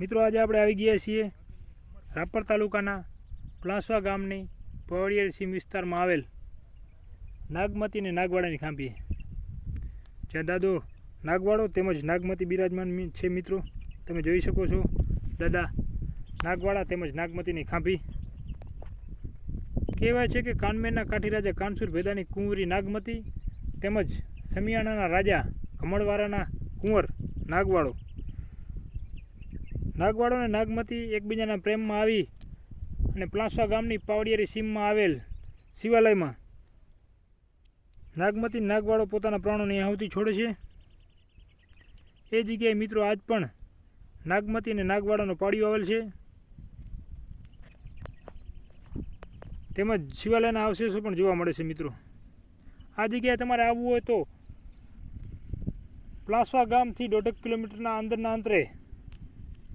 મિત્રો, આજે આપણે આવી ગયા છીએ રાપર તાલુકાના પ્લાસવા ગામની પવડિયેર સીમ વિસ્તારમાં આવેલ નાગમતી અને નાગવાડાની ખાંભીએ જ્યાં દાદો નાગવાડો તેમજ નાગમતી બિરાજમાન છે મિત્રો. તમે જોઈ શકો છો, દાદા નાગવાડા તેમજ નાગમતીની ખાંભી. કહેવાય છે કે કાનમેરના કાઠી રાજા કાનસુર ભેદાની કુંવરી નાગમતી તેમજ સમિયાણાના રાજા કમળવાળાના કુંવર નાગવાડો. નાગવાડો અને નાગમતી એકબીજાના પ્રેમમાં આવી અને પ્લાસવા ગામની પાવડિયારી સીમમાં આવેલ શિવાલયમાં. નાગમતી નાગવાડો પોતાના પ્રાણોની આહુતિ છોડે છે. એ જગ્યાએ મિત્રો આજ પણ નાગમતી અને નાગવાડાનો પાળિયો આવેલ છે. તેમજ શિવાલયના અવશેષો પણ જોવા મળે છે મિત્રો. આ જગ્યાએ તમારે આવવું હોય તો પ્લાસવા ગામથી દોઢેક કિલોમીટરના અંદરના અંતરે